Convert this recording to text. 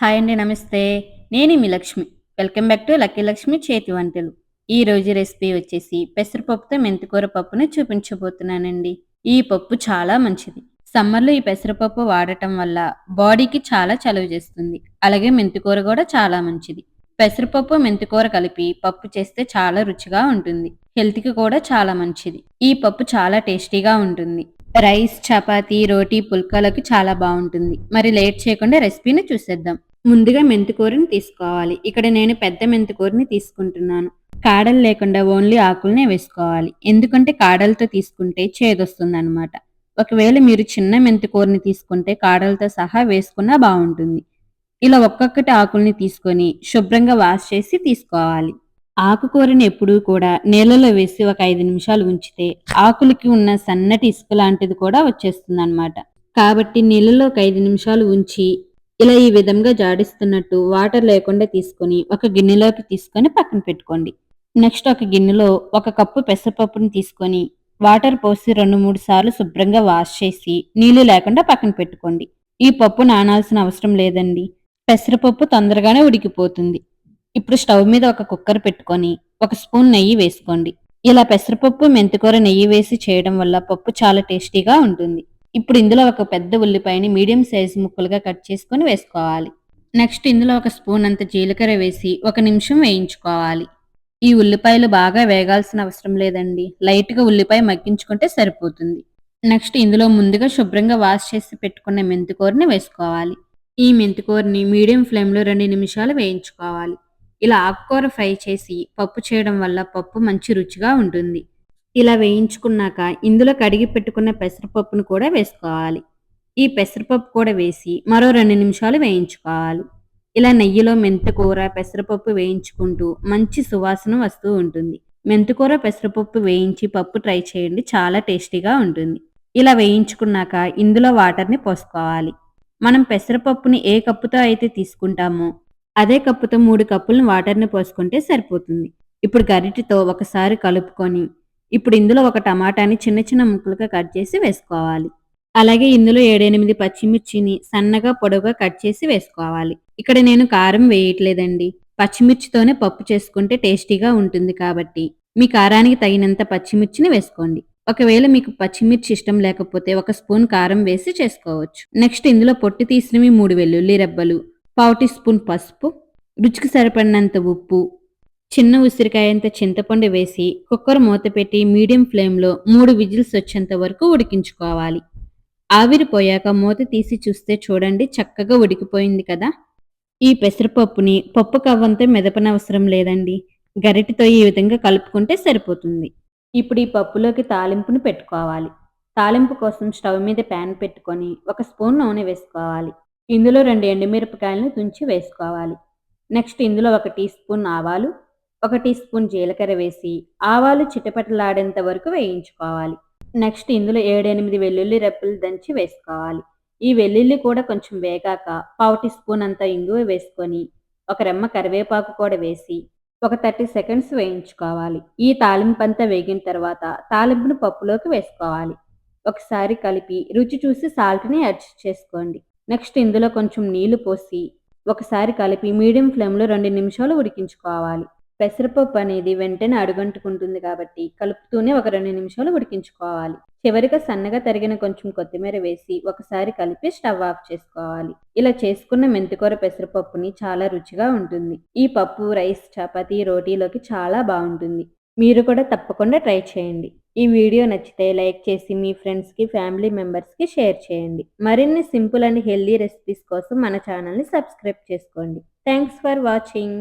Hi అండి నమస్తే. నేను మీ Lakshmi. Welcome back to lucky Lakshmi చేతి వంటలు. ఈ రోజు రెసిపీ వచ్చేసి పెసరపప్పుతో మెంతికూర పప్పును చూపించబోతున్నానండి. ఈ పప్పు చాలా మంచిది. సమ్మర్లో ఈ పెసరపప్పు వాడటం వల్ల బాడీకి చాలా చలువ చేస్తుంది. అలాగే మెంతికూర కూడా చాలా మంచిది. పెసరపప్పు మెంతికూర కలిపి పప్పు చేస్తే చాలా రుచిగా ఉంటుంది. హెల్త్కి కూడా చాలా మంచిది. ఈ పప్పు చాలా టేస్టీగా ఉంటుంది. రైస్ చపాతీ రోటీ పుల్కాలకు చాలా బాగుంటుంది. మరి లేట్ చేయకుండా రెసిపీని చూసేద్దాం. ముందుగా మెంతికూరని తీసుకోవాలి. ఇక్కడ నేను పెద్ద మెంతికూరని తీసుకుంటున్నాను. కాడలు లేకుండా ఓన్లీ ఆకులనే వేసుకోవాలి. ఎందుకంటే కాడలతో తీసుకుంటే చేదొస్తుంది అనమాట ఒకవేళ మీరు చిన్న మెంతికూరని తీసుకుంటే కాడలతో సహా వేసుకున్నా బాగుంటుంది. ఇలా ఒక్కొక్కటి ఆకుల్ని తీసుకొని శుభ్రంగా వాష్ చేసి తీసుకోవాలి. ఆకుకూరని ఎప్పుడూ కూడా నీళ్ళలో వేసి ఒక ఐదు నిమిషాలు ఉంచితే ఆకులకి ఉన్న సన్నటి ఇసుక లాంటిది కూడా వచ్చేస్తుంది అనమాట కాబట్టి నీళ్ళలో ఒక ఐదు నిమిషాలు ఉంచి ఇలా ఈ విధంగా జాడిస్తున్నట్టు వాటర్ లేకుండా తీసుకొని ఒక గిన్నెలోకి తీసుకొని పక్కన పెట్టుకోండి. నెక్స్ట్ ఒక గిన్నెలో ఒక కప్పు పెసరపప్పుని తీసుకొని వాటర్ పోసి రెండు మూడు సార్లు శుభ్రంగా వాష్ చేసి నీళ్ళు లేకుండా పక్కన పెట్టుకోండి. ఈ పప్పు నానాల్సిన అవసరం లేదండి. పెసరపప్పు తొందరగానే ఉడికిపోతుంది. ఇప్పుడు స్టవ్ మీద ఒక కుక్కర్ పెట్టుకొని ఒక స్పూన్ నెయ్యి వేసుకోండి. ఇలా పెసరపప్పు మెంతికూర నెయ్యి వేసి చేయడం వల్ల పప్పు చాలా టేస్టీగా ఉంటుంది. ఇప్పుడు ఇందులో ఒక పెద్ద ఉల్లిపాయని మీడియం సైజు ముక్కలుగా కట్ చేసుకొని వేసుకోవాలి. నెక్స్ట్ ఇందులో ఒక స్పూన్ అంత జీలకర్ర వేసి ఒక నిమిషం వేయించుకోవాలి. ఈ ఉల్లిపాయలు బాగా వేగాల్సిన అవసరం లేదండి. లైట్గా ఉల్లిపాయ మగ్గించుకుంటే సరిపోతుంది. నెక్స్ట్ ఇందులో ముందుగా శుభ్రంగా వాష్ చేసి పెట్టుకున్న మెంతికూరని వేసుకోవాలి. ఈ మెంతికూరని మీడియం ఫ్లేమ్లో రెండు నిమిషాలు వేయించుకోవాలి. ఇలా ఆకుకూర ఫ్రై చేసి పప్పు చేయడం వల్ల పప్పు మంచి రుచిగా ఉంటుంది. ఇలా వేయించుకున్నాక ఇందులో కడిగి పెట్టుకున్న పెసరపప్పును కూడా వేసుకోవాలి. ఈ పెసరపప్పు కూడా వేసి మరో రెండు నిమిషాలు వేయించుకోవాలి. ఇలా నెయ్యిలో మెంతకూర పెసరపప్పు వేయించుకుంటూ మంచి సువాసన వస్తూ ఉంటుంది. మెంతకూర పెసరపప్పు వేయించి పప్పు ట్రై చేయండి చాలా టేస్టీగా ఉంటుంది. ఇలా వేయించుకున్నాక ఇందులో వాటర్ని పోసుకోవాలి. మనం పెసరపప్పుని ఏ కప్పుతో అయితే తీసుకుంటామో అదే కప్పుతో మూడు కప్పులను వాటర్ని పోసుకుంటే సరిపోతుంది. ఇప్పుడు గరిటితో ఒకసారి కలుపుకొని ఇప్పుడు ఇందులో ఒక టమాటాని చిన్న చిన్న ముక్కలుగా కట్ చేసి వేసుకోవాలి. అలాగే ఇందులో ఏడెనిమిది పచ్చిమిర్చిని సన్నగా పొడవుగా కట్ చేసి వేసుకోవాలి. ఇక్కడ నేను కారం వేయట్లేదండి. పచ్చిమిర్చితోనే పప్పు చేసుకుంటే టేస్టీగా ఉంటుంది కాబట్టి. మీ కారానికి తగినంత పచ్చిమిర్చిని వేసుకోండి. ఒకవేళ మీకు పచ్చిమిర్చి ఇష్టం లేకపోతే ఒక స్పూన్ కారం వేసి చేసుకోవచ్చు. నెక్స్ట్ ఇందులో పొట్టి తీసినవి మూడు వెల్లుల్లి రెబ్బలు పావు టీ స్పూన్ పసుపు రుచికి సరిపడినంత ఉప్పు చిన్న ఉసిరికాయంత చింతపండు వేసి కుక్కర్ మూత పెట్టి మీడియం ఫ్లేమ్లో మూడు విజిల్స్ వచ్చేంత వరకు ఉడికించుకోవాలి. ఆవిరిపోయాక మూత తీసి చూస్తే చూడండి చక్కగా ఉడికిపోయింది కదా. ఈ పెసరపప్పుని పప్పు కవ్వంతో మెదపనవసరం లేదండి. గరిటితో ఈ విధంగా కలుపుకుంటే సరిపోతుంది. ఇప్పుడు ఈ పప్పులోకి తాలింపును పెట్టుకోవాలి. తాలింపు కోసం స్టవ్ మీద ప్యాన్ పెట్టుకొని ఒక స్పూన్ నూనె వేసుకోవాలి. ఇందులో రెండు ఎండుమిరపకాయలను తుంచి వేసుకోవాలి. నెక్స్ట్ ఇందులో ఒక టీ స్పూన్ ఆవాలు ఒక టీ స్పూన్ జీలకర్ర వేసి ఆవాలు చిటపటలాడేంత వరకు వేయించుకోవాలి. నెక్స్ట్ ఇందులో ఏడెనిమిది వెల్లుల్లి రెప్పలు దంచి వేసుకోవాలి. ఈ వెల్లుల్లి కూడా కొంచెం వేగాక పావు టీ స్పూన్ అంత ఇంగువ వేసుకొని ఒక రెమ్మ కరివేపాకు కూడా వేసి ఒక థర్టీ సెకండ్స్ వేయించుకోవాలి. ఈ తాలింపు అంతా వేగిన తర్వాత తాలింపును పప్పులోకి వేసుకోవాలి. ఒకసారి కలిపి రుచి చూసి సాల్ట్ని అడ్జస్ట్ చేసుకోండి. నెక్స్ట్ ఇందులో కొంచెం నీళ్ళు పోసి ఒకసారి కలిపి మీడియం ఫ్లేమ్లో రెండు నిమిషాలు ఉడికించుకోవాలి. పెసరపప్పు అనేది వెంటనే అడుగంటుకుంటుంది కాబట్టి కలుపుతూనే ఒక రెండు నిమిషాలు ఉడికించుకోవాలి. చివరిగా సన్నగా తరిగిన కొంచెం కొత్తిమీర వేసి ఒకసారి కలిపి స్టవ్ ఆఫ్ చేసుకోవాలి. ఇలా చేసుకున్న మెంతికూర పెసరపప్పుని చాలా రుచిగా ఉంటుంది. ఈ పప్పు రైస్ చపాతీ రోటీలోకి చాలా బాగుంటుంది. మీరు కూడా తప్పకుండా ట్రై చేయండి. ఈ వీడియో నచ్చితే లైక్ చేసి మీ ఫ్రెండ్స్కి ఫ్యామిలీ మెంబర్స్కి షేర్ చేయండి. మరిన్ని సింపుల్ అండ్ హెల్దీ రెసిపీస్ కోసం మన ఛానల్ని సబ్స్క్రైబ్ చేసుకోండి. Thanks for watching.